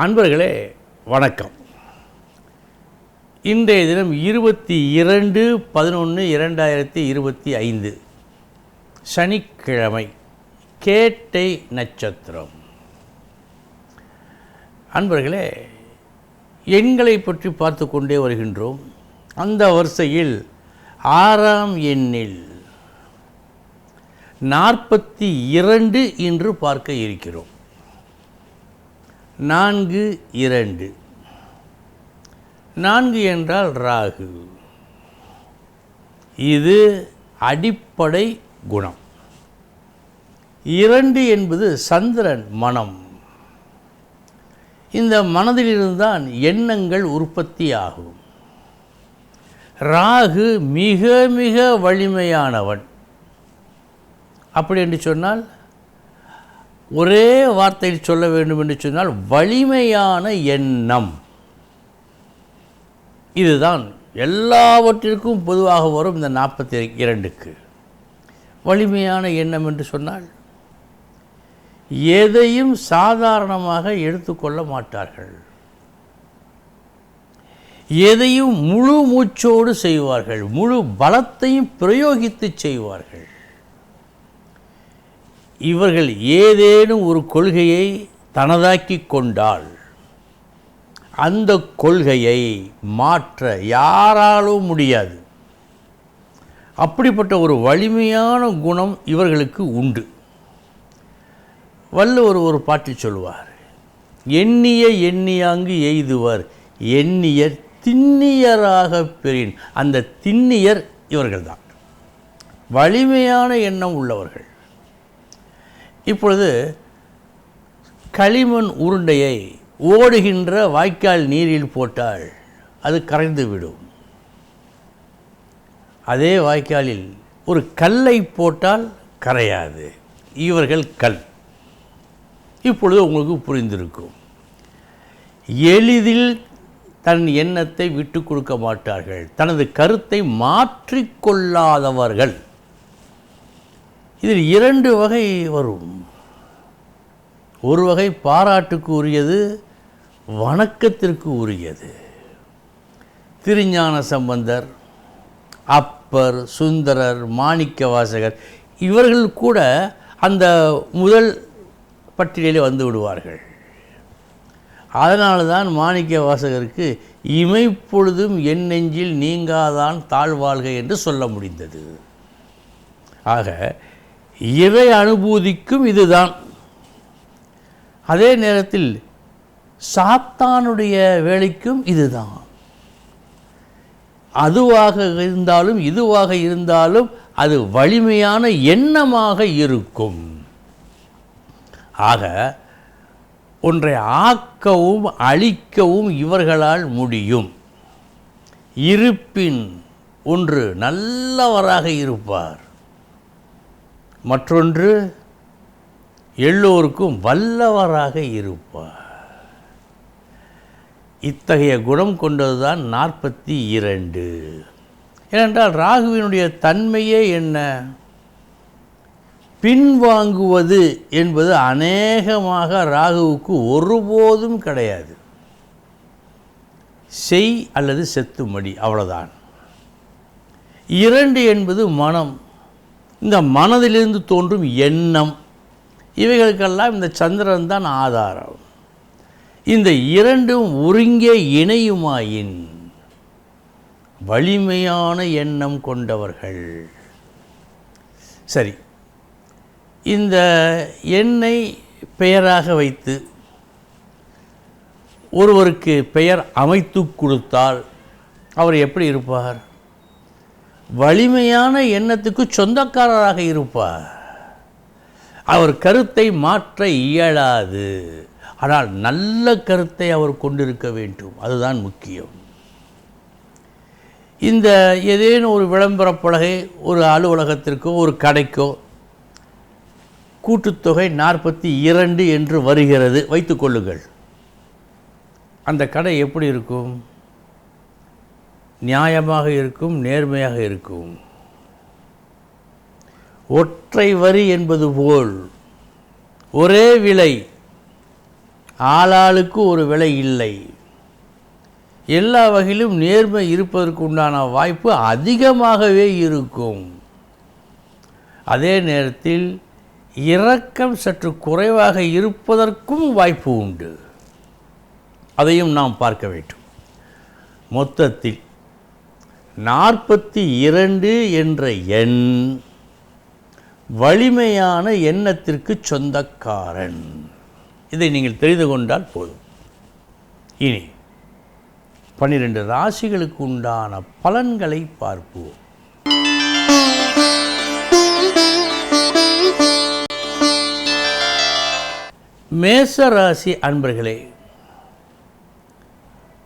அன்பர்களே வணக்கம். இன்றைய தினம் இருபத்தி இரண்டு பதினொன்று இரண்டாயிரத்தி இருபத்தி ஐந்து. சனிக்கிழமை கேட்டை நட்சத்திரம். அன்பர்களே எண்களை பற்றி பார்த்து கொண்டே வருகின்றோம். அந்த வரிசையில் ஆறாம் எண்ணில் நாற்பத்தி இரண்டு இன்று பார்க்க இருக்கிறோம். நான்கு இரண்டு. நான்கு என்றால் ராகு. இது அடிப்படை குணம். இரண்டு என்பது சந்திரன் மனம். இந்த மனதிலிருந்தான் எண்ணங்கள் உற்பத்தி ஆகும். ராகு மிக மிக வலிமையானவன். அப்படி என்று சொன்னால் ஒரே வார்த்தையில் சொல்ல வேண்டும் என்று சொன்னால் வலிமையான எண்ணம். இதுதான் எல்லாவற்றிற்கும் பொதுவாக வரும் இந்த நாற்பத்தி இரண்டுக்கு. வலிமையான எண்ணம் என்று சொன்னால் எதையும் சாதாரணமாக எடுத்துக்கொள்ள மாட்டார்கள். எதையும் முழு மூச்சோடு செய்வார்கள் முழு பலத்தையும் பிரயோகித்து செய்வார்கள். இவர்கள் ஏதேனும் ஒரு கொள்கையை தனதாக்கி கொண்டால் அந்த கொள்கையை மாற்ற யாராலும் முடியாது. அப்படிப்பட்ட ஒரு வலிமையான குணம் இவர்களுக்கு உண்டு. வள்ளுவர் ஒரு பாட்டு சொல்வார் எண்ணிய எண்ணியாங்கு எய்துவர் எண்ணியர் திண்ணியராக பெறின். அந்த திண்ணியர் இவர்கள்தான். வலிமையான எண்ணம் உள்ளவர்கள். இப்பொழுது களிமண் உருண்டையை ஓடுகின்ற வாய்க்கால் நீரில் போட்டால் அது கரைந்து விடும். அதே வாய்க்காலில் ஒரு கல்லை போட்டால் கரையாது. இவர்கள் கல். இப்பொழுது உங்களுக்கு புரிந்திருக்கும். எளிதில் தன் எண்ணத்தை விட்டு கொடுக்க மாட்டார்கள். தனது கருத்தை மாற்றிக்கொள்ளாதவர்கள் இதில் இரண்டு வகை வரும். ஒரு வகை பாராட்டுக்கு உரியது வணக்கத்திற்கு உரியது. திருஞான சம்பந்தர் அப்பர் சுந்தரர் மாணிக்க வாசகர் இவர்கள் கூட அந்த முதல் பட்டியலில் வந்து விடுவார்கள். அதனால தான் மாணிக்க வாசகருக்கு இமைப்பொழுதும் என் நெஞ்சில் நீங்காதான் தாழ்வாழ்க என்று சொல்ல முடிந்தது. ஆக இறை அனுபூதிக்கும் இதுதான். அதே நேரத்தில் சாத்தானுடைய வேலைக்கும் இதுதான். அதுவாக இருந்தாலும் இதுவாக இருந்தாலும் அது வலிமையான எண்ணமாக இருக்கும். ஆக ஒன்றை ஆக்கவும் அழிக்கவும் இவர்களால் முடியும். இருப்பின் ஒன்று நல்லவராக இருப்பார். மற்றொன்று எல்லோருக்கும் வல்லவராக இருப்பார். இத்தகைய குணம் கொண்டதுதான் நாற்பத்தி இரண்டு. ஏனென்றால் ராகுவினுடைய தன்மையே என்ன? பின்வாங்குவது என்பது அநேகமாக ராகுவுக்கு ஒருபோதும் கிடையாது. செய் அல்லது செத்துமடி அவ்வளோதான் இரண்டு என்பது மனம். இந்த மனதிலிருந்து தோன்றும் எண்ணம். இவைகளுக்கெல்லாம் இந்த சந்திரன் தான் ஆதாரம். இந்த இரண்டும் ஒருங்கே இணையுமாயின் வலிமையான எண்ணம் கொண்டவர்கள். சரி. இந்த எண்ணை பெயராக வைத்து ஒருவருக்கு பெயர் அமைத்து கொடுத்தால் அவர் எப்படி இருப்பார்? வலிமையான எண்ணத்துக்கு சொந்தக்காரராக இருப்பார். அவர் கருத்தை மாற்ற இயலாது. ஆனால் நல்ல கருத்தை அவர் கொண்டிருக்க வேண்டும். அதுதான் முக்கியம். இந்த ஏதேனும் ஒரு விளம்பர பலகை ஒரு அலுவலகத்திற்கோ ஒரு கடைக்கோ கூட்டுத்தொகை நாற்பத்தி இரண்டு என்று வருகிறது. வைத்துக்கொள்ளுங்கள் அந்த கடை எப்படி இருக்கும்? நியாயமாக இருக்கும் நேர்மையாக இருக்கும். ஒற்றை வரி என்பது போல் ஒரே விலை. ஆளாளுக்கு ஒரு விலை இல்லை. எல்லா வகையிலும் நேர்மை இருப்பதற்கு உண்டான வாய்ப்பு அதிகமாகவே இருக்கும். அதே நேரத்தில் இரக்கம் சற்று குறைவாக இருப்பதற்கும் வாய்ப்பு உண்டு. அதையும் நாம் பார்க்க வேண்டும். மொத்தத்தில் நாற்பத்தி இரண்டு என்ற எண் வலிமையான எண்ணத்திற்கு சொந்தக்காரன். இதை நீங்கள் தெரிந்து கொண்டால் போதும். இனி பன்னிரண்டு ராசிகளுக்கு உண்டான பலன்களை பார்ப்போம். மேச ராசி அன்பர்களே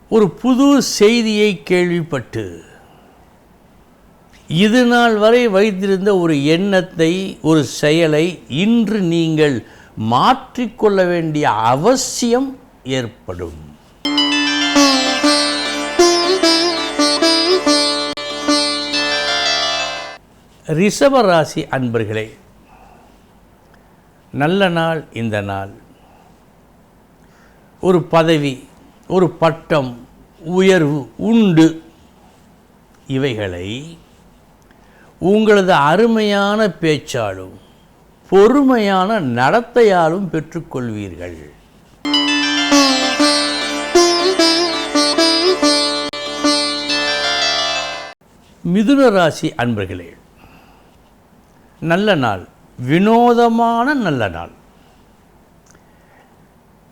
ஒரு புது செய்தியை கேள்விப்பட்டு இது நாள் வரை வைத்திருந்த ஒரு எண்ணத்தை ஒரு செயலை இன்று நீங்கள் மாற்றிக்கொள்ள வேண்டிய அவசியம் ஏற்படும். ரிஷபராசி அன்பர்களே நல்ல நாள் இந்த நாள். ஒரு பதவி ஒரு பட்டம் உயர்வு உண்டு. இவைகளை உங்களது அருமையான பேச்சாலும் பொறுமையான நடத்தையாலும் பெற்றுக்கொள்வீர்கள். மிதுன ராசி அன்பர்களே நல்ல நாள் வினோதமான நல்ல நாள்.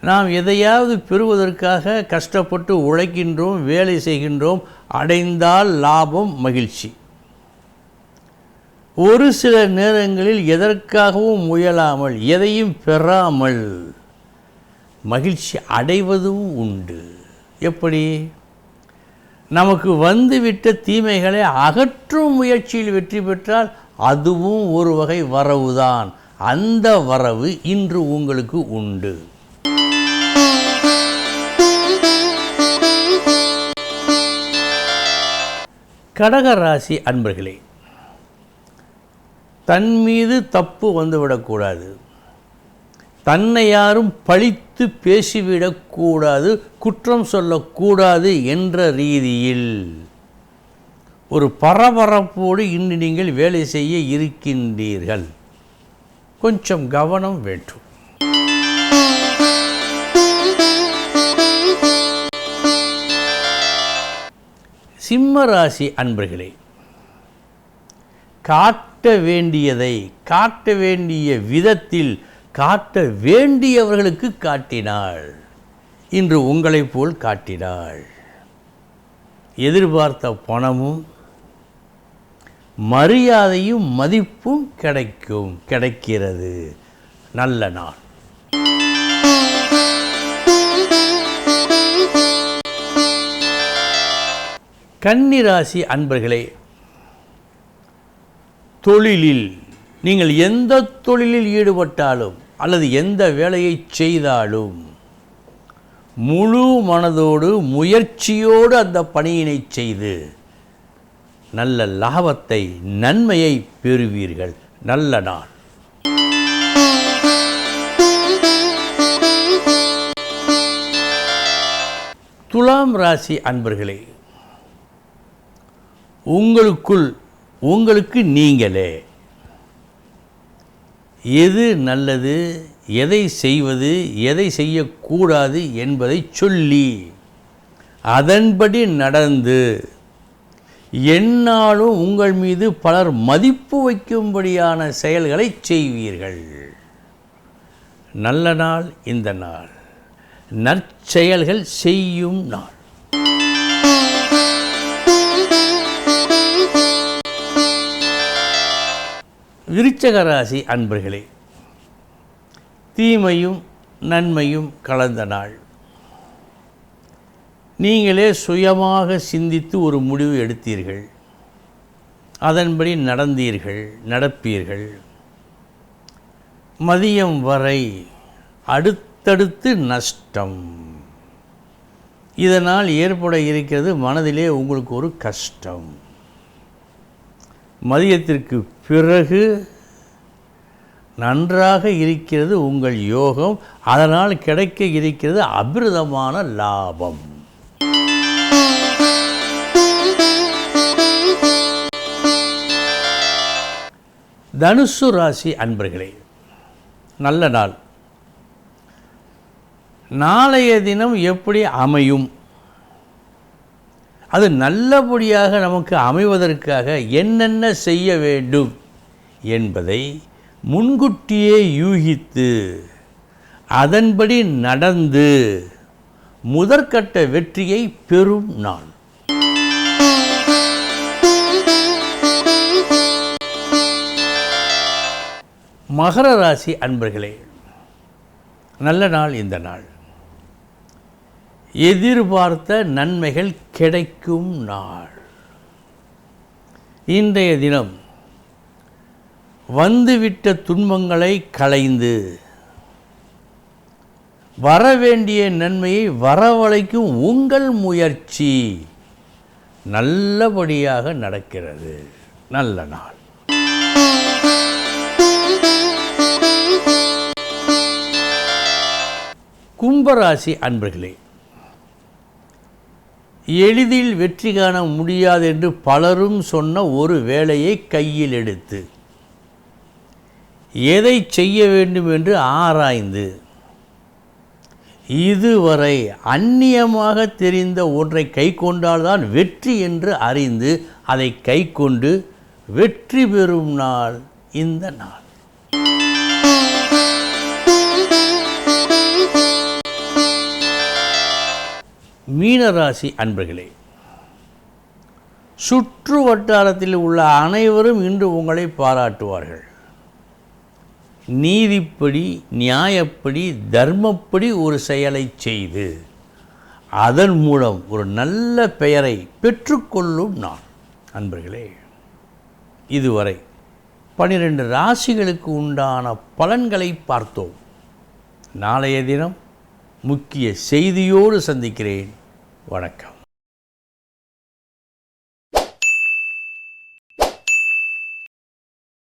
நாம் எதையாவது பெறுவதற்காக கஷ்டப்பட்டு உழைக்கின்றோம் வேலை செய்கின்றோம் அடைந்தால் லாபம் மகிழ்ச்சி. ஒரு சில நேரங்களில் எதற்காகவும் முயலாமல் எதையும் பெறாமல் மகிழ்ச்சி அடைவதும் உண்டு. எப்படி? நமக்கு வந்துவிட்ட தீமைகளை அகற்றும் முயற்சியில் வெற்றி பெற்றால் அதுவும் ஒரு வகை வரவுதான். அந்த வரவு இன்று உங்களுக்கு உண்டு. கடகராசி அன்பர்களே தன் மீது தப்பு வந்துவிடக்கூடாது தன்னை யாரும் பழித்து பேசிவிடக்கூடாது குற்றம் சொல்லக்கூடாது என்ற ரீதியில். ஒரு பரபரப்போடு இன்று நீங்கள் வேலை செய்ய இருக்கின்றீர்கள். கொஞ்சம் கவனம் வேண்டும். சிம்ம ராசி அன்பர்களே காட்ட வேண்டியதை காட்ட வேண்டிய விதத்தில் காட்ட வேண்டியவர்களுக்கு காட்டினாள். இன்று உங்களைப் போல் காட்டினாள். எதிர்பார்த்த பணமும் மரியாதையும் மதிப்பும் கிடைக்கும் கிடைக்கிறது. நல்ல நாள். கன்னிராசி அன்பர்களே தொழிலில் நீங்கள் எந்த தொழிலில் ஈடுபட்டாலும் அல்லது எந்த வேலையை செய்தாலும் முழு மனதோடு முயற்சியோடு அந்த பணியினை செய்து நல்ல லாபத்தை நன்மையை பெறுவீர்கள். நல்ல நாள். துலாம் ராசி அன்பர்களே உங்களுக்குள் உங்களுக்கு நீங்களே. எது நல்லது எதை செய்வது எதை செய்யக்கூடாது என்பதை சொல்லி அதன்படி நடந்து என்னாலும் உங்கள் மீது பலர் மதிப்பு வைக்கும்படியான செயல்களை செய்வீர்கள். நல்ல நாள் இந்த நாள். நற்செயல்கள் செய்யும் நாள். விருச்சகராசி அன்பர்களே தீமையும் நன்மையும் கலந்த நாள். நீங்களே சுயமாக சிந்தித்து ஒரு முடிவு எடுத்தீர்கள். அதன்படி நடந்தீர்கள் நடப்பீர்கள். மதியம் வரை அடுத்தடுத்து நஷ்டம். இதனால் ஏற்பட இருக்கிறது மனதிலே உங்களுக்கு ஒரு கஷ்டம். மதியத்திற்கு பிறகு நன்றாக இருக்கிறது உங்கள் யோகம் அதனால் கிடைக்க இருக்கிறது அபிரதமான லாபம். தனுசு ராசி அன்பர்களே நல்ல நாள். நாளைய தினம் எப்படி அமையும்? அது நல்லபடியாக நமக்கு அமைவதற்காக என்னென்ன செய்ய வேண்டும் என்பதை முன்கூட்டியே யூகித்து அதன்படி நடந்து முதற்கட்ட வெற்றியை பெறும் நாள். மகர ராசி அன்பர்களே நல்ல நாள் இந்த நாள். எதிர்பார்த்த நன்மைகள் கிடைக்கும் நாள். இன்றைய தினம் வந்துவிட்ட துன்பங்களை களைந்து வரவேண்டிய நன்மையை வரவழைக்கும் உங்கள் முயற்சி நல்லபடியாக நடக்கிறது. நல்ல நாள். கும்பராசி அன்பர்களே எளிதில் வெற்றி காண முடியாது என்று பலரும் சொன்ன ஒரு வேலையை கையில் எடுத்து எதை செய்ய வேண்டும் என்று ஆராய்ந்து இதுவரை அந்நியமாக தெரிந்த ஒன்றை கை கொண்டால்தான் வெற்றி என்று அறிந்து அதை கை கொண்டு வெற்றி பெறும் நாள் இந்த நாள். மீனராசி அன்பர்களே சுற்று வட்டாரத்தில் உள்ள அனைவரும் இன்று உங்களை பாராட்டுவார்கள். நீதிப்படி நியாயப்படி தர்மப்படி ஒரு செயலை செய்து அதன் மூலம் ஒரு நல்ல பெயரை பெற்றுக்கொள்ளும் நான். அன்பர்களே இதுவரை பனிரெண்டு ராசிகளுக்கு உண்டான பலன்களை பார்த்தோம். நாளைய தினம் முக்கிய செய்தியோடு சந்திக்கிறேன். வணக்கம்.